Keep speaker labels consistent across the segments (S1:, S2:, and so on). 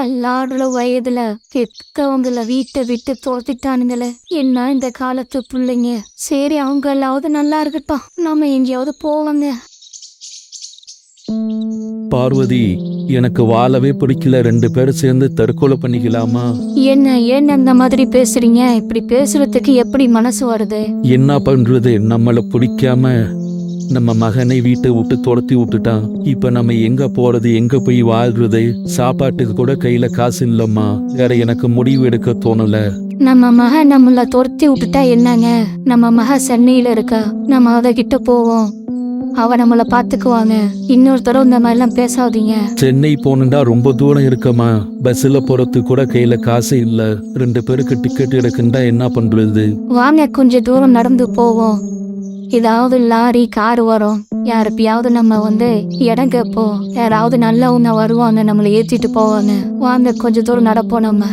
S1: தள்ளாடுற வயதுல பெத்தவங்கள வீட்டை விட்டு துரத்திட்டானுங்களே. என்ன இந்த காலத்து பிள்ளைங்க? சரி அவங்க எல்லாவது நல்லா இருக்கட்டும். நாம எங்கேயாவது போவாங்க
S2: பார்வதி எனக்கு வாழவே பிடிக்கல. ரெண்டு பேரும் சேர்ந்து தற்கொலை பண்ணிக்கலாமா?
S1: என்ன ஏன் அந்த மாதிரி பேசுறீங்க? இப்படி பேசுறதுக்கு எப்படி மனசு வருது?
S2: என்ன பண்றது? நம்மள பிடிக்காம நம்ம மகனை வீட்டை விட்டு துரத்தி விட்டுட்டான் இப்ப நம்ம எங்க போறது எங்க போய் வாழ்றது? சாப்பாட்டுக்கு கூட கையில காசு இல்லம்மா. வேற எனக்கு முடிவு எடுக்க தோணல.
S1: நம்ம மக நம்மள துரத்தி விட்டுட்டா என்னங்க? நம்ம மக சென்னையில இருக்கா? நம்ம அத கிட்ட போவோம். அவ நம்மள பாத்துக்குவாங்க இன்னொரு தடவை இந்த மாதிரிலாம் பேசாதீங்க.
S2: சென்னை போகணுண்டா ரொம்ப தூரம் இருக்கமா பஸ்ல போறதுக்கு கூட கையில காசு இல்ல. ரெண்டு பேருக்கு டிக்கெட் எடுக்குண்டா என்ன பண்றது?
S1: வாங்க கொஞ்ச தூரம் நடந்து போவோம். ஏதாவது லாரி கார் வரும். யாருப்பயாவது நம்ம வந்து இடம் கேட்போம் யாராவது நல்லவங்க வருவாங்க நம்மளை ஏற்றிட்டு போவாங்க. வாங்க கொஞ்ச தூரம் நடப்போம் நம்ம.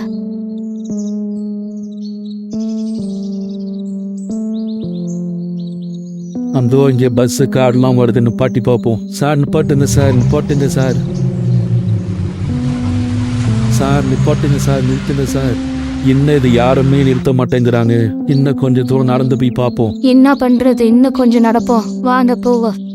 S2: அந்த இங்கே பஸ்ஸு கார்லாம் வருது நிப்பாட்டி பார்ப்போம். சார் நிப்பாட்டுங்க சார் நிப்பாட்டுங்க சார். சார் நிப்பாட்டுங்க சார் நிறுத்துங்க சார். என்ன இது யாருமே நிறுத்த மாட்டேங்கிறாங்க. இன்னும் கொஞ்சம் தூரம் நடந்து போய் பார்ப்போம்.
S1: என்ன பண்றது? இன்னும் கொஞ்சம் நடப்போம். வாங்க போவோம்.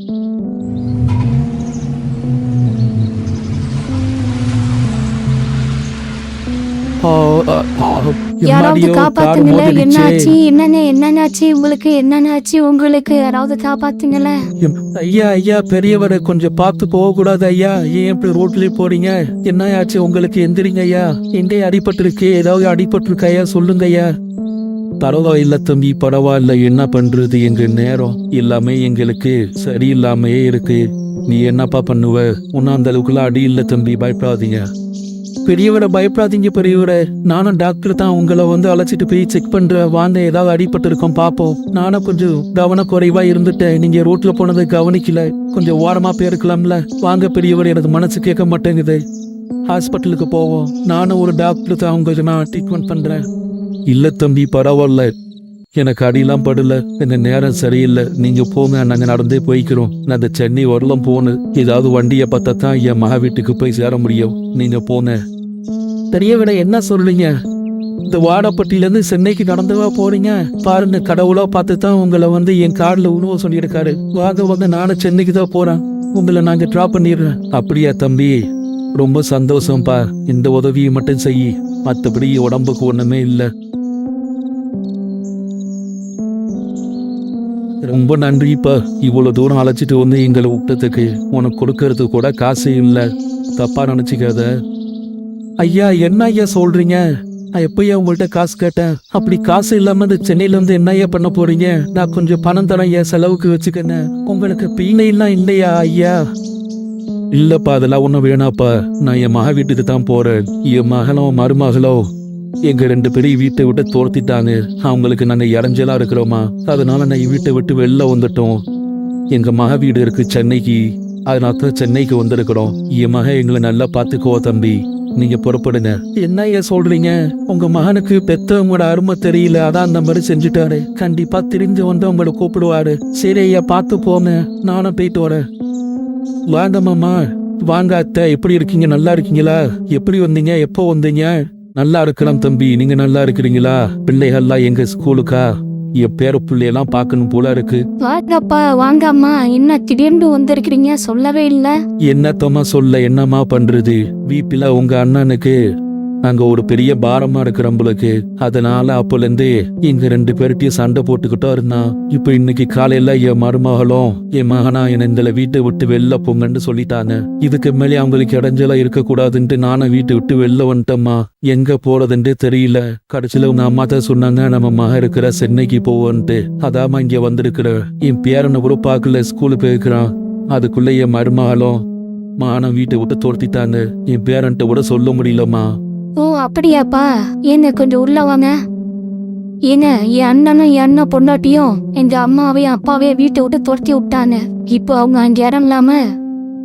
S1: யாராவது காப்பாத்துங்களே. என்னாச்சு என்னன்னு என்னன்னாச்சு உங்களுக்கு என்னன்னாச்சு உங்களுக்கு? யாராவது காப்பாத்துங்களே.
S2: ஐயா ஐயா பெரியவரை கொஞ்சம் பார்த்து போக கூடாது ஐயா. ஏன் இப்படி ரோட்லயே போறீங்க? என்ன ஆச்சு உங்களுக்கு எந்திரிங்க ஐயா. எங்கே அடிபட்டிருக்கு? ஏதாவது அடிபட்டிருக்கு ஐயா? சொல்லுங்க ஐயா. பரவாயில்ல தம்பி பரவாயில்ல. என்ன பண்றது? எங்க நேரம் எல்லாமே எங்களுக்கு சரியில்லாமையே இருக்கு. நீ என்னப்பா பண்ணுவ? உன்ன அந்த அளவுக்குலாம் அடி இல்லை தம்பி பயப்படாதீங்க. பெரியவரை பயப்படாதீங்க பெரியவரை. நானும் டாக்டர் தான் உங்களை வந்து அழைச்சிட்டு போய் செக் பண்ற வாந்த ஏதாவது அடிபட்டு இருக்கோம் பாப்போம். நானும் கொஞ்சம் கவனக்குறைவா இருந்துட்டேன். நீங்க ரோட்ல போனதை கவனிக்கல. கொஞ்சம் ஓரமா போயிருக்கலாம்ல. வாங்க பெரியவர் எனது மனசு கேட்க மாட்டேங்குது. ஹாஸ்பிட்டலுக்கு போவோம். நானும் ஒரு டாக்டர் தான் உங்களுக்கு நான் ட்ரீட்மெண்ட் பண்றேன். இல்ல தம்பி பரவாயில்ல. எனக்கு அடியெல்லாம் படல. இந்த நேரம் சரியில்லை. நீங்க போங்க நாங்க நடந்தே போய்க்கிறோம். நான் இந்த சென்னை வரலாம் போகணும் ஏதாவது வண்டியை பார்த்தா தான் என் மகா வீட்டுக்கு போய் சேர முடியும். நீங்க போங்க. பெரிய என்ன சொல்றீங்க? இந்த வாடப்பட்டியிலேருந்து சென்னைக்கு நடந்துவா போறீங்க. பாருங்க கடவுளா பார்த்து தான் உங்களை வந்து என் காரில் உணவு சொல்லியிருக்காரு. வாங்க வாங்க நானும் சென்னைக்கு தான் போறேன். உங்களை நாங்கள் ட்ராப் பண்ணிடுறேன். அப்படியா தம்பி? ரொம்ப சந்தோஷம்ப்பா இந்த உதவியை மட்டும் செய். மற்றபடி உடம்புக்கு ஒன்றுமே இல்லை. ரொம்ப நன்றிப்பா. இவ்வளோ தூரம் அழைச்சிட்டு வந்து எங்களை விட்டதுக்கு உனக்கு கொடுக்கறதுக்கு கூட காசு இல்லை. தப்பாக நினச்சிக்காத. ஐயா என்ன ஐயா சொல்றீங்க? நான் எப்பயா உங்கள்கிட்ட காசு கேட்டேன். அப்படி காசு இல்லாம இந்த சென்னையில இருந்து என்ன ஐயா பண்ண போறீங்க? நான் கொஞ்சம் பணம் தரேன் ஐயா செலவுக்கு வச்சுக்கன்னு உங்களுக்கு பிள்ளைலாம் இல்லையா ஐயா? இல்லப்பா அதெல்லாம் ஒன்றும் வேணாப்பா. நான் என் மக வீட்டுக்கு தான் போறேன். என் மகனோ மருமகளோ எங்க ரெண்டு பேரும் வீட்டை விட்டு துரத்திட்டாங்க. அவங்களுக்கு நாங்க இறஞ்சலா இருக்கிறோமா? அதனால நான் வீட்டை விட்டு வெளில வந்துட்டோம். எங்க மக வீடு இருக்கு சென்னைக்கு. அதனால தான் சென்னைக்கு வந்திருக்கிறோம். என் மக எங்களை நல்லா பார்த்துக்கோ தம்பி. நீங்க புறப்படுங்க. என்ன ஏன் சொல்றீங்க? உங்க மகனுக்கு பெத்தவங்களோட அருமை தெரியல அதான் அந்த மாதிரி செஞ்சுட்டாரு. கண்டிப்பா தெரிஞ்சு வந்து உங்களை கூப்பிடுவாரு. சரி ஐயா பார்த்து போங்க. நானும் போயிட்டு வரேன். வாங்க மாமா. வாங்க அத்தை எப்படி இருக்கீங்க? நல்லா இருக்கீங்களா? எப்படி வந்தீங்க? எப்போ வந்தீங்க? நல்லா இருக்கலாம் தம்பி. நீங்க நல்லா இருக்கிறீங்களா? பிள்ளைகள்லாம் எங்க ஸ்கூலுக்கா? என் பேர பிள்ளையெல்லாம் பார்க்கணும் போல இருக்கு.
S1: வாங்கப்பா வாங்க அம்மா என்ன திடீர்னு வந்திருக்கிறீங்க? சொல்லவே இல்ல.
S2: என்னத்தம்மா சொல்ல என்னம்மா பண்றது? வீட்டுல உங்க அண்ணனுக்கு அங்க ஒரு பெரிய பாரமா இருக்கு நம்மளுக்கு அதனால அப்போலேருந்து இங்க ரெண்டு பேர்கிட்டயும் சண்டை போட்டுக்கிட்டோ இருந்தான் இப்ப இன்னைக்கு காலையில என் மருமகளும் என் மகனா என்னை இந்த வீட்டை விட்டு வெளில போங்கன்னு சொல்லிட்டாங்க. இதுக்கு மேலே அவங்களுக்கு இடைஞ்சலா இருக்கக்கூடாதுன்ட்டு நானும் வீட்டை விட்டு வெளில வந்துட்டேம்மா. எங்க போறதுன்ட்டு தெரியல. கடைசியில உங்க அம்மா தான் சொன்னாங்க நம்ம மகன் இருக்கிற சென்னைக்கு போவோன்ட்டு. அதாம்மா இங்க வந்திருக்கிற. என் பேரனை கூட பார்க்கல ஸ்கூலு போயிருக்கிறான். அதுக்குள்ள என் மருமகளும் மானம் வீட்டை விட்டு துரத்திட்டாங்க. என் பேரன்ட்ட கூட சொல்ல முடியலம்மா.
S1: ஓ அப்படியாப்பா. என்ன கொஞ்சம் உள்ள வாங்க. ஏங்க என் அண்ணனும் என் அண்ணன் பொண்டாட்டியும் எங்க அம்மாவையும் அப்பாவையும் வீட்டை விட்டு துரத்தி விட்டாங்க இப்போ அவங்க அங்கே இடம் இல்லாம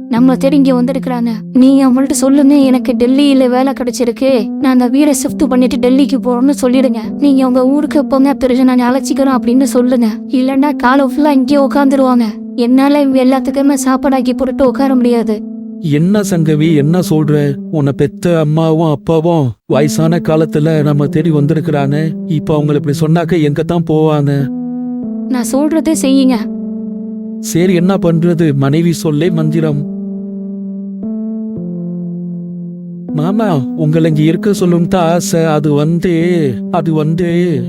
S1: நம்ம தேடி வந்திருக்கிறாங்க நீங்க அவங்கள்ட்ட சொல்லுங்க எனக்கு டெல்லியில வேலை கிடைச்சிருக்கு. நான் அந்த வீரை ஷிஃப்ட் பண்ணிட்டு டெல்லிக்கு போறோம்னு சொல்லிடுங்க. நீங்க உங்க ஊருக்கு போங்க பிறகு நான் அழைச்சிக்கிறோம் அப்படின்னு சொல்லுங்க. இல்லைன்னா காலை ஃபுல்லா இங்கேயே உட்காந்துருவாங்க. என்னால இவங்க எல்லாத்துக்குமே சாப்பாடாக்கி போட்டுட்டு உட்கார முடியாது.
S2: என்ன சங்கவி என்ன சொல்ற? உன்னை பெத்த அம்மாவும் அப்பாவும் வயசான காலத்துல நம்ம தேடி வந்திருக்கிறாங்க இப்ப அவங்கள இப்படி சொன்னாக்க எங்க தான் போவாங்க?
S1: நான் சொல்றதே செய்யுங்க.
S2: சரி என்ன பண்றது? மனைவி சொல்லே மந்திரம். மாமா உங்களை இங்க இருக்க சொல்லும் தான் ஆசை. அது வந்து அது வந்து.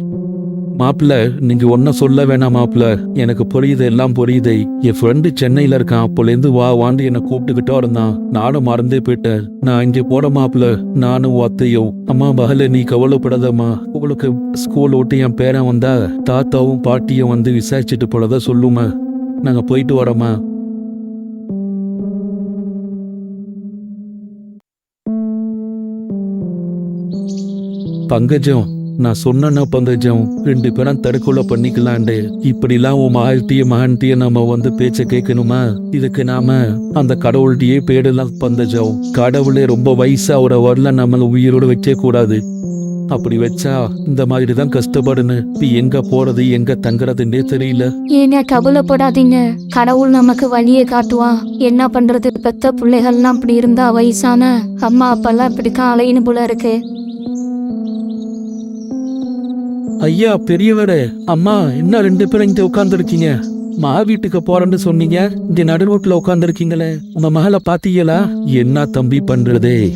S2: மாப்பிள்ள நீங்க ஒன்னும் சொல்ல வேணாம் மாப்பிள்ள. எனக்கு புரியுது எல்லாம் புரியுது. என் ஃப்ரெண்டு சென்னையில இருக்கான். அப்போலேருந்து வா வாண்டு என்னை கூப்பிட்டுக்கிட்டோ இருந்தான். நானும் மறந்தே போயிட்டேன். நான் இங்க போட மாப்பிள்ள நானும் அத்தையும். அம்மா மகள நீ கவலைப்படாதம்மா. உங்களுக்கு ஸ்கூல் விட்டு என் பேரன் வந்தா தாத்தாவும் பாட்டியும் வந்து விசாரிச்சுட்டு போலதான் சொல்லுமா. நாங்க போயிட்டு வரோமா பங்கஜம் நான் சொன்னேன்னா பந்தஜம். ரெண்டு பேரும் தற்கொலை பண்ணிக்கலாண்டு இப்படிலாம் உன் மகள்கிட்டய மகன்கிட்டய நம்ம வந்து பேச்ச கேட்கணுமா? இதுக்கு நாம அந்த கடவுள்கிட்டயே பேடலாம் பந்தஜம். கடவுளே ரொம்ப வயசா அவரை வரல நம்மள உயிரோடு வைக்க கூடாது. அப்படி வச்சா இந்த மாதிரி தான் கஷ்டப்படுன்னு. இப்ப எங்க போறது எங்க தங்குறதுன்னே தெரியல.
S1: ஏன்னா கவலைப்படாதீங்க. கடவுள் நமக்கு வழியை காட்டுவான். என்ன பண்றது? பெத்த பிள்ளைகள்லாம் இப்படி இருந்தா வயசான அம்மா அப்பாலாம் இப்படி காலைன்னு போல இருக்கு.
S2: ஐயா பெரியவரே அம்மா என்ன ரெண்டு பேரும் இங்கே உட்காந்துருக்கீங்க மா வீட்டுக்கு போறேன்னு சொன்னீங்க. இந்த நடு உட்காந்துருக்கீங்களே உங்க மகளை பாத்தீங்களா? என்ன தம்பி பண்றதே?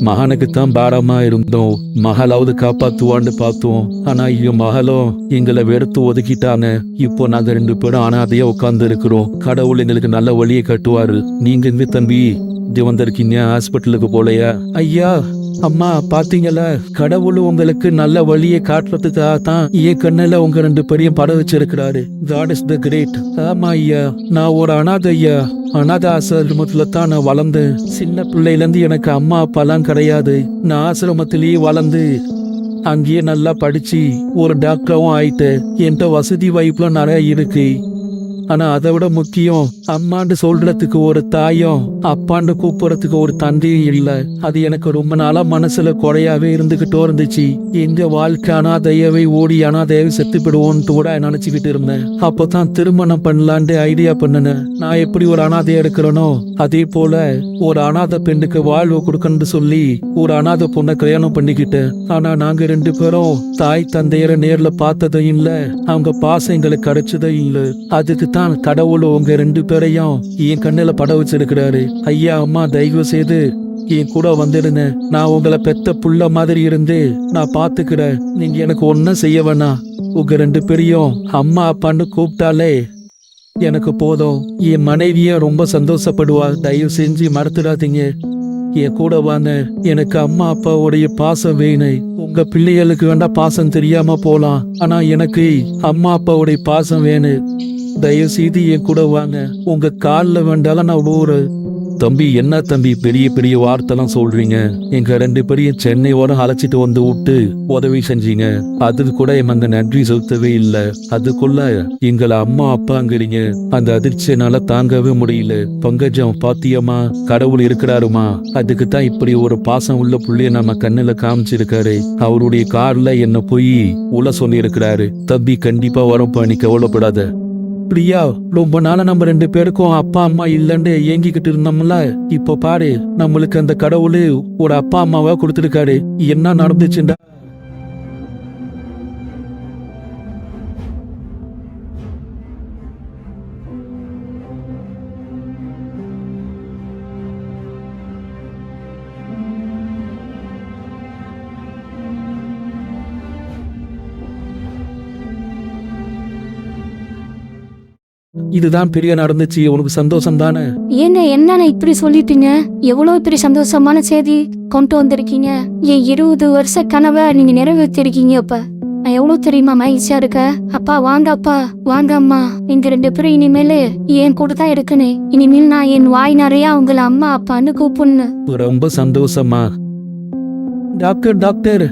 S2: மகனுக்கு தான் பாரமா இருந்தோம். மகளாவது காப்பாத்துவான்னு பார்த்தோம். ஆனா என் மகளும் எங்களை வெறுத்து ஒதுக்கிட்டானு இப்போ நாங்க ரெண்டு பேரும் அனாதையா உட்கார்ந்து இருக்கிறோம் கடவுள் எங்களுக்கு நல்ல வழியை கட்டுவாரு. நீங்க எங்க தம்பி? இங்க வந்திருக்கீங்க ஹாஸ்பிட்டலுக்கு போலையா? ஐயா அம்மா பாத்தீங்களா? கடவுள் உங்களுக்கு நல்ல வழியை காட்டுறதுக்காக தான் என் கண்ணில் உங்க ரெண்டு பேரையும் பட வச்சிருக்கிறாரு. காட் இஸ் த கிரேட் ஆமா ஐயா நான் ஒரு அனாதை ஐயா. அனாத ஆசிரமத்துல தான் நான் வளர்ந்தேன் சின்ன பிள்ளையில இருந்து எனக்கு அம்மா அப்பாலாம் கிடையாது. நான் ஆசிரமத்திலேயே வளர்ந்து அங்கேயே நல்லா படிச்சு ஒரு டாக்டரும் ஆயிட்டேன் என்கிட்ட வசதி வாய்ப்புலாம் நிறைய இருக்கு. ஆனா அதை விட முக்கியம் அம்மான்னு சொல்றதுக்கு ஒரு தாயும் அப்பாண்டு கூப்பிடுறதுக்கு ஒரு தந்தையும் இல்ல. அது எனக்கு ரொம்ப நாளா மனசுல குறையாவே இருந்துகிட்டோ இருந்துச்சு. எங்க வாழ்க்கை அனாதையவை ஓடி அனாதையவை செத்து போடுவோன்ட்டு கூட நினைச்சுக்கிட்டு இருந்தேன். அப்போதான் திருமணம் பண்ணலான்ட்டு ஐடியா பண்ணினேன் நான் எப்படி ஒரு அனாதையா இருக்கிறேனோ அதே போல ஒரு அனாதை பெண்ணுக்கு வாழ்வு கொடுக்கணும்னு சொல்லி ஒரு அனாதை பொண்ணை கல்யாணம் பண்ணிக்கிட்டேன் ஆனா நாங்க ரெண்டு பேரும் தாய் தந்தையரை நேர்ல பார்த்ததும் இல்ல அவங்க பாசம் எங்களுக்கு கிடைச்சதும் இல்ல. அதுக்கு தான் கடவுள் உங்க ரெண்டு பேரையும் என் கண்ணில் பட வச்சிருக்கிறாரு. ஐயா அம்மா தயவு செய்து என் கூட வந்துடுங்க நான் உங்களை பெத்த புள்ள மாதிரி இருந்து நான் பாத்துக்கிறேன். நீங்க எனக்கு ஒன்னும் செய்ய வேணாம். உங்க ரெண்டு பேரையும் அம்மா அப்பான்னு கூப்பிட்டாலே எனக்கு போதும். என் மனைவியும் ரொம்ப சந்தோஷப்படுவா. தயவு செஞ்சு மறந்துடாதீங்க என் கூட வாங்க. எனக்கு அம்மா அப்பாவுடைய பாசம் வேணும். உங்க பிள்ளைகளுக்கு வேண்டாம் பாசம் தெரியாம போலாம். ஆனா எனக்கு அம்மா அப்பாவுடைய பாசம் வேணும். தயவு செய்து என் கூட வாங்க. உங்க காலில் வேண்டாலும் நான் ஊரு. தம்பி என்ன தம்பி? பெரிய பெரிய வார்த்தைலாம் சொல்றீங்க. எங்க ரெண்டு பேரையும் சென்னை அழைச்சிட்டு வந்து விட்டு உதவி செஞ்சீங்க. அது கூட என் அந்த நன்றி செலுத்தவே இல்லை. அதுக்குள்ள எங்களை அம்மா அப்பாங்கிறீங்க. அந்த அதிர்ச்சியினால தாங்கவே முடியல. பங்கஜம் பாத்தியம்மா கடவுள் இருக்கிறாருமா? அதுக்கு தான் இப்படி ஒரு பாசம் உள்ள புள்ளைய நம்ம கண்ணுல காமிச்சிருக்காரு. அவருடைய கார்ல என்ன போய் உள்ள சொல்லி இருக்கிறாரு தம்பி கண்டிப்பா வரப்பா நீ கவலைப்படாத. பிரியா ரொம்ப நாளா நம்ம ரெண்டு பேருக்கும் அப்பா அம்மா இல்லைன்னு ஏங்கிக்கிட்டு இருந்தோம்ல? இப்போ பாரு நம்மளுக்கு அந்த கடவுள் ஒரு அப்பா அம்மாவா கொடுத்துருக்காரு. என்ன நடந்துச்சுண்டா இதுதான் பெரிய நடந்துச்சு உனக்கு சந்தோஷம் தானே
S1: ஏங்க என்னண்ணா இப்படி சொல்லிட்டீங்க? எவ்வளவு பெரிய சந்தோஷமான செய்தி கொண்டு வந்திருக்கீங்க? என் இருபது வருஷ கனவை நீங்க நிறைவேற்றிருக்கீங்க அப்ப. நான் எவ்வளவு தெரியுமா மகிழ்ச்சியா இருக்க? அப்பா வாங்க அப்பா வாங்க அம்மா நீங்க ரெண்டு பேரும் இனிமேல் என் கூட தான் இருக்கணும். இனிமேல் நான் என் வாய் நிறைய உங்களை அம்மா அப்பான்னு கூப்பிடணும்.
S2: ரொம்ப சந்தோஷமா டாக்டர் டாக்டர்.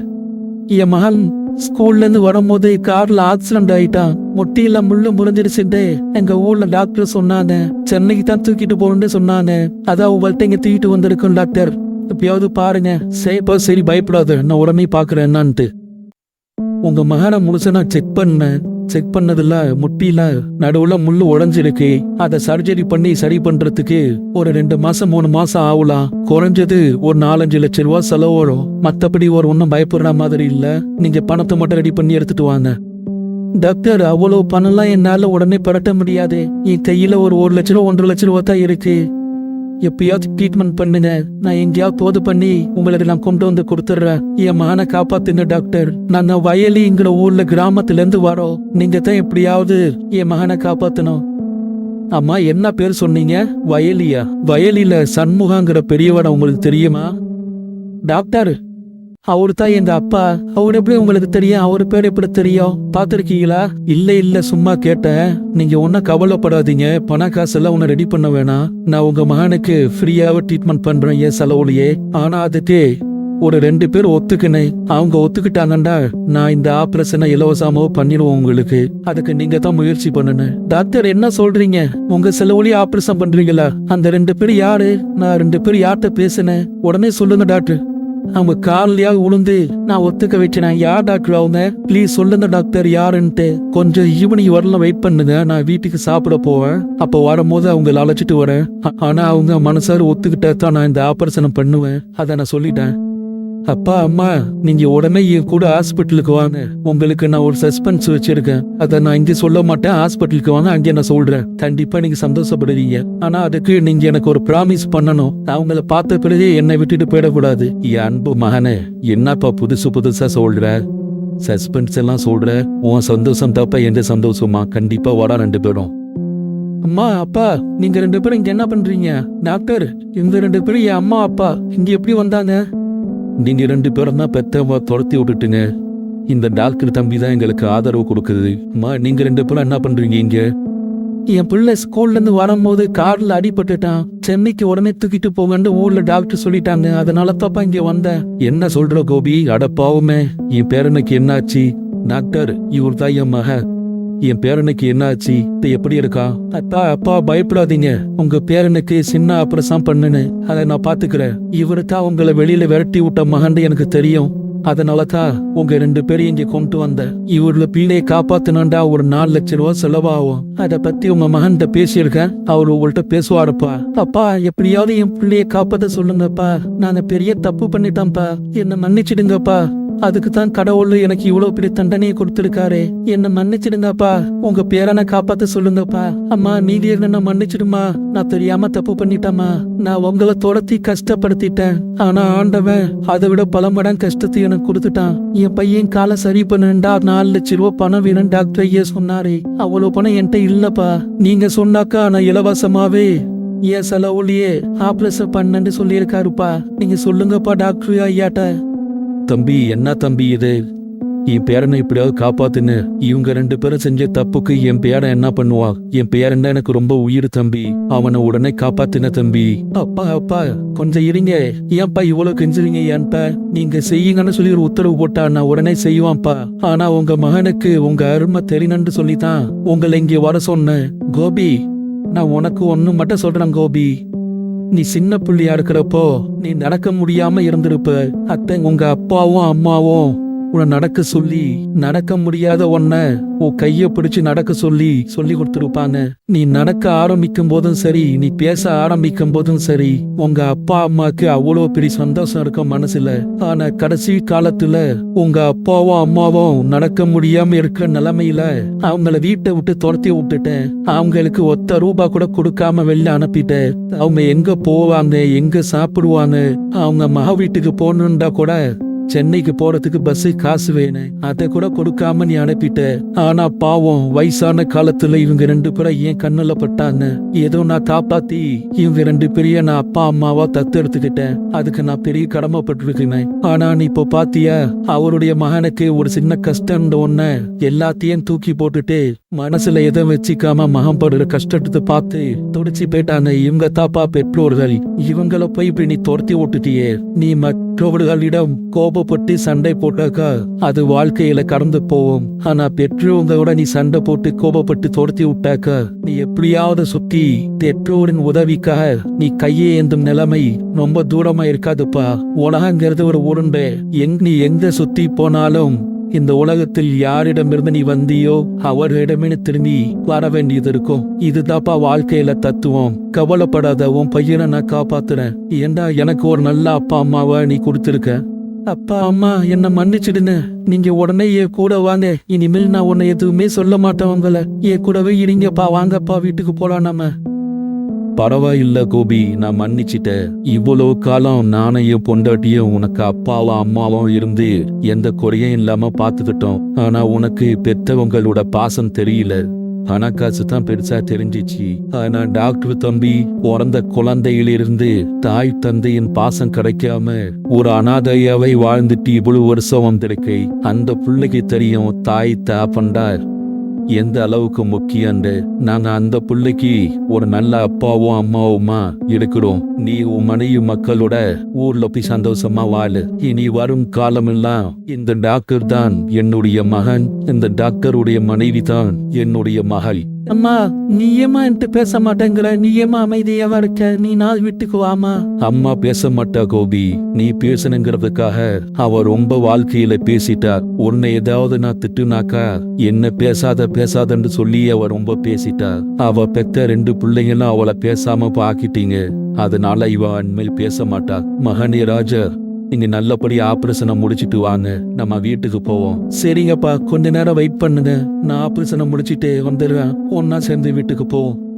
S2: என் மகன் ஸ்கூல்ல இருந்து வரும்போது கார்ல ஆக்சிடென்ட் ஆயிட்டான். முட்டியில முள்ளு முறிஞ்சிருச்சுட்டு எங்க ஊர்ல டாக்டர் சொன்னாங்க. சென்னைக்கு தான் தூக்கிட்டு போகணும்னு சொன்னாங்க. அதான் உங்கள்கிட்ட இங்க தூக்கிட்டு வந்திருக்கோம் டாக்டர் எப்பயாவது பாருங்க. சேப்பா சரி பயப்படாத. நான் உடனே பாக்குறேன் என்னான்ட்டு. உங்க மகனை முழுசா நான் செக் பண்ணேன். செக் பண்ணதுல முட்டில நடுவுல முள்ளு உடைஞ்சிருக்கு அதை சர்ஜரி பண்ணி சரி பண்றதுக்கு ஒரு ரெண்டு மாசம் மூணு மாசம் ஆகலாம் குறைஞ்சது ஒரு நாலஞ்சு லட்சம் ரூபாய் செலவு வரும். மத்தபடி ஒரு ஒன்றும் பயப்படுற மாதிரி இல்ல. நீங்க பணத்தை மட்டும் ரெடி பண்ணி எடுத்துட்டு வாங்க. டாக்டர் அவ்வளவு பணம்லாம் என்னால உடனே பரட்ட முடியாது. என் கையில ஒரு ஒரு லட்ச ரூபா ஒன்றரை லட்ச ரூபா தான் இருக்கு. எப்பயாவது ட்ரீட்மெண்ட் பண்ணுங்க. நான் எங்கேயாவது தோது பண்ணி உங்களுக்கு நான் கொண்டு வந்து கொடுத்துட்றேன். என் மகனை காப்பாத்துங்க டாக்டர் நான் வயலிங்கிற ஊர்ல கிராமத்துல இருந்து வரோம். நீங்க தான் எப்படியாவது என் மகனை காப்பாத்தணும். அம்மா என்ன பேர் சொன்னீங்க? வயலியா? வயலில சண்முகாங்கிற பெரியவனை உங்களுக்கு தெரியுமா? டாக்டர் அவரு தான் எங்க அப்பா அவர் எப்படி உங்களுக்கு தெரியும்? அவர் பேர் எப்படி தெரியும்? பாத்திருக்கீங்களா இல்ல இல்ல சும்மா கேட்டேன். நீங்க ஒன்னும் கவலைப்படாதீங்க. பண காசெல்லாம் உன்னை ரெடி பண்ண வேணாம். நான் உங்க மகனுக்கு ஃப்ரீயாவே ட்ரீட்மெண்ட் பண்றேன் ஏன் செலவுலயே. ஆனா அதுக்கு ஒரு ரெண்டு பேர் ஒத்துக்கினேன். அவங்க ஒத்துக்கிட்டாங்கண்டா. நான் இந்த ஆபரேஷனை இலவசமாவோ பண்ணிடுவோம் உங்களுக்கு. அதுக்கு நீங்க தான் முயற்சி பண்ணணும். டாக்டர் என்ன சொல்றீங்க? உங்க செலவுலி ஆபரேஷன் பண்றீங்களா? அந்த ரெண்டு பேர் யாரு? நான் ரெண்டு பேர் யார்கிட்ட பேசினேன். உடனே சொல்லுங்க டாக்டர். அவங்க காலையாக உளுந்து. நான் ஒத்துக்க வச்சினேன் யார் டாக்டர் அவங்க ப்ளீஸ் சொல்லுங்க டாக்டர் யாருன்ட்டு. கொஞ்சம் ஈவினிங் வரலாம் வெயிட் பண்ணுங்க. நான் வீட்டுக்கு சாப்பிட போவேன். அப்போ வரும்போது அவங்கள அழைச்சிட்டு வரேன். ஆனா அவங்க மனசார ஒத்துக்கிட்டா தான் நான் இந்த ஆபரேஷனை பண்ணுவேன். அதை நான் சொல்லிட்டேன். அப்பா அம்மா நீங்க உடனே என் கூட ஹாஸ்பிட்டலுக்கு வாங்க. உங்களுக்கு நான் ஒரு சஸ்பென்ஸ் வச்சிருக்கேன். அதை நான் இங்க சொல்ல மாட்டேன். ஹாஸ்பிட்டலுக்கு வாங்க அங்கே நான் சொல்றேன். கண்டிப்பா நீங்க சந்தோஷப்படுவீங்க. ஆனா அதுக்கு நீங்க எனக்கு ஒரு ப்ராமிஸ் பண்ணணும். நான் உங்களை பார்த்த பிறகு என்னை விட்டுட்டு போயிடக்கூடாது. என் அன்பு மகனே என்னப்பா புதுசு புதுசா சொல்ற? சஸ்பென்ஸ் எல்லாம் சொல்ற? உன் சந்தோஷம் தப்ப எந்த சந்தோஷமா? கண்டிப்பா வர ரெண்டு பேரும். அம்மா அப்பா நீங்க ரெண்டு பேரும் இங்க என்ன பண்றீங்க? டாக்டர் இவங்க ரெண்டு பேரும் என் அம்மா அப்பா இங்க எப்படி வந்தாங்க? நீங்க ரெண்டு பேரும் தான் பெத்தவ துரத்தி விட்டுட்டுங்க. இந்த டாக்டர் தம்பி தான் எங்களுக்கு ஆதரவு கொடுக்குது. அம்மா நீங்க ரெண்டு பேரும் என்ன பண்றீங்க இங்க? என் பிள்ளை ஸ்கூல்ல இருந்து வரும்போது கார்ல அடிபட்டுட்டான். சென்னைக்கு உடனே தூக்கிட்டு போங்கன்னு ஊர்ல டாக்டர் சொல்லிட்டாங்க. அதனால தப்பா இங்க வந்தேன். என்ன சொல்ற கோபி? அடப்பாவுமே என் பேரனுக்கு என்னாச்சு? டாக்டர் இவர் தான் என் மக என் பேரனுக்கு என்னாச்சு? இது எப்படி இருக்கா அத்தா அப்பா பயப்படாதீங்க. உங்க பேரனுக்கு சின்ன ஆபரேஷன் பண்ணுன்னு. அதை நான் பாத்துக்கிறேன் இவரு தான் உங்களை வெளியில விரட்டி விட்ட மகன் எனக்கு தெரியும். அதனால தான் உங்க ரெண்டு பேரையும் இங்க கொண்டு வந்தேன். இவர்ல பிள்ளையை காப்பாத்தணும்டா ஒரு நாலு லட்சம் ரூபா செலவாகும். அதை பத்தி உங்க மகன்கிட்ட பேசியிருக்கேன். அவர் உங்கள்கிட்ட பேசுவாருப்பா. அப்பா எப்படியாவது என் பிள்ளைய காப்பாத்த சொல்லுங்கப்பா. நான் பெரிய தப்பு பண்ணிட்டேன்ப்பா. என்ன மன்னிச்சிடுங்கப்பா. அதுக்கு தான் கடவுள் எனக்கு இவ்வளவு பெரிய தண்டனையை கொடுத்திருக்காரு. என்ன மன்னிச்சிடுங்கப்பா. உங்க பேரனை காப்பாத்த சொல்லுங்கப்பா. அம்மா நீதி என்ன மன்னிச்சிடுமா? நான் தெரியாம தப்பு பண்ணிட்டேம்மா. நான் உங்களை தொடத்தி கஷ்டப்படுத்திட்டேன். ஆனா ஆண்டவன் அதை விட பல மடங்கு கஷ்டத்தை எனக்கு கொடுத்துட்டான். என் பையன் காலை சரி பண்ணுண்டா நாலு லட்சம் ரூபாய் பணம் வேணும் டாக்டர் ஐயா சொன்னாரு. அவ்வளவு பணம் என்கிட்ட இல்லப்பா. நீங்க சொன்னாக்கா நான் இலவசமாவே என் செலவுலயே ஆப்ரேஷன் பண்ணன்னு சொல்லியிருக்காருப்பா. நீங்க சொல்லுங்கப்பா டாக்டர் ஐயாட்ட. தம்பி என்ன தம்பி இது? என் பேரனை எப்படியாவது காப்பாத்துன்னு. இவங்க ரெண்டு பேரும் செஞ்ச தப்புக்கு என் பேரன் என்ன பண்ணுவா? என் பேரன் எனக்கு ரொம்ப உயிர் தம்பி. அவனை உடனே காப்பாத்தின தம்பி. அப்பா அப்பா கொஞ்சம் இருங்க. ஏன்பா இவ்வளவு கெஞ்சுறீங்க ஏன்பா? நீங்க செய்யுங்கன்னு சொல்லி ஒரு உத்தரவு போட்டா நான் உடனே செய்வான்ப்பா ஆனா உங்க மகனுக்கு உங்க அருமை தெரியணும்னு சொல்லித்தான் உங்களை இங்க வர சொன்னேன். கோபி நான் உனக்கு ஒன்னு மட்டும் சொல்றேன் கோபி. நீ சின்ன புள்ளியா இருக்கிறப்போ நீ நடக்க முடியாம இருந்திருப்ப. அத்தை உங்க அப்பாவும் அம்மாவும். உன்னை நடக்க சொல்லி நடக்க முடியாத உன்னை உன் கைய பிடிச்சு நடக்க சொல்லி சொல்லி கொடுத்துருப்பாங்க. நீ நடக்க ஆரம்பிக்கும் போதும் சரி நீ பேச ஆரம்பிக்கும் போதும் சரி உங்க அப்பா அம்மாக்கு அவ்வளவு பெரிய சந்தோஷம் இருக்கும் மனசுல. ஆனா கடைசி காலத்துல உங்க அப்பாவும் அம்மாவும் நடக்க முடியாம இருக்கிற நிலைமையில அவங்கள வீட்டை விட்டு துரத்தி விட்டுட்டேன். அவங்களுக்கு ஒத்த ரூபா கூட கொடுக்காம வெளில அனுப்பிட்டேன். அவங்க எங்க போவாங்க எங்க சாப்பிடுவாங்க அவங்க மக வீட்டுக்கு போகணுண்டா கூட சென்னைக்கு போறதுக்கு பஸ் காசு வேணும். அதை கூட கொடுக்காம நீ அனுப்பிட்ட. ஆனா பாவம் வயசான காலத்துல இவங்க ரெண்டு பேரும் ஏன் கண்ணுல பட்டாங்க. ஏதோ நான் காப்பாத்தி இவங்க ரெண்டு பேரையும் நான் அப்பா அம்மாவா தத்து எடுத்துக்கிட்டேன். அதுக்கு நான் பெரிய கடமைப்பட்டிருக்கேன் ஆனா நீ இப்போ பாத்தியா அவருடைய மகனுக்கு ஒரு சின்ன கஷ்டம் ஒண்ணு எல்லாத்தையும் தூக்கி போட்டுட்டு மனசுல எதை வச்சுக்காம மகன் படுற கஷ்டத்தை பார்த்து துடிச்சு போயிட்டாங்க இவங்க தாப்பா பெற்றோர்கள். இவங்கள போய் இப்படி நீ துரத்தி விட்டுட்டியே நீ மற்றவர்களிடம் கோபப்பட்டு சண்டை போட்டாக்கா அது வாழ்க்கையில கடந்து போவோம். ஆனா பெற்றோங்களோட நீ சண்டை போட்டு கோபப்பட்டு துரத்தி விட்டாக்கா நீ எப்படியாவது சுத்தி பெற்றோரின் உதவிக்காக நீ கையே ஏந்தும் நிலைமை ரொம்ப தூரமா இருக்காதுப்பா. உலகங்கிறது ஒரு உருண்டை. எங் நீ எங்க சுத்தி போனாலும் இந்த உலகத்தில் யாரிடமிருந்து நீ வந்தியோ அவர்களிடமே திரும்பி வர வேண்டியது இருக்கும் இதுதாப்பா வாழ்க்கையில தத்துவம். கவலைப்படாத உன் பையனை நான் காப்பாத்துறேன். ஏண்டா எனக்கு ஒரு நல்ல அப்பா அம்மாவை நீ கொடுத்துருக்க? அப்பா அம்மா என்ன மன்னிச்சிடுங்க நீங்க உடனே என் கூட வாங்க. இனிமேல் நான் உன்னை எதுவுமே சொல்ல மாட்டேன் உங்களை. என் கூடவே இருங்கப்பா வாங்கப்பா வீட்டுக்கு போலாம் நம்ம பரவாயில்ல கோபி நான் மன்னிச்சிட்டேன். இவ்வளவு காலம் நானையும் என் பொண்டாட்டியும் உனக்கு அப்பாவும் அம்மாவும் இருந்து எந்த குறையும் இல்லாம பார்த்துக்கிட்டோம். ஆனா உனக்கு பெத்தவங்களோட பாசம் தெரியல. காசு தான் பெருசா தெரிஞ்சிச்சு. ஆனா டாக்டர் தம்பி பிறந்த குழந்தையிலிருந்து தாய் தந்தையின் பாசம் கிடைக்காம ஒரு அனாதையாவை வாழ்ந்துட்டு இவ்வளவு வருஷம் வந்திருக்கை. அந்த பிள்ளைக்கு தெரியும் தாய் தாப்பண்டார் எந்த அளவுக்கு முக்கியண்டு நாங்க அந்த பிள்ளைக்கு ஒரு நல்ல அப்பாவும் அம்மாவுமா இருக்கிறோம் நீ உன் மனைவி மக்களோட ஊர்ல போய் சந்தோஷமா வாழு. இனி வரும் காலமெல்லாம் இந்த டாக்டர் தான் என்னுடைய மகன். இந்த டாக்டருடைய மனைவி தான் என்னுடைய மகள். அம்மா நீ ஏமா என்கிட்ட பேச மாட்டேங்கிற? நீ ஏமா அமைதியாவா இருக்க நீ நாள் வீட்டுக்கு வாமா அம்மா பேச மாட்டா கோபி. நீ பேசணுங்கிறதுக்காக அவ ரொம்ப வாழ்க்கையில பேசிட்டா உன்னை ஏதாவது நான் திட்டுனாக்கா என்ன பேசாத பேசாதன்னு சொல்லி அவ ரொம்ப பேசிட்டா அவ பெத்த ரெண்டு பிள்ளைங்களும் அவளை பேசாம பாக்கிட்டீங்க. அதனால இவ அண்மையில் பேச மாட்டா. மகனே ராஜர் நீங்க நல்லபடி ஆபரேஷனை முடிச்சிட்டு வாங்க. நம்ம வீட்டுக்கு போவோம். சரிங்கப்பா கொஞ்ச நேரம் வெயிட் பண்ணுங்க. நான் ஆபரேஷனை முடிச்சிட்டு வந்துடுவேன் ஒன்னா சேர்ந்து வீட்டுக்கு போவோம்.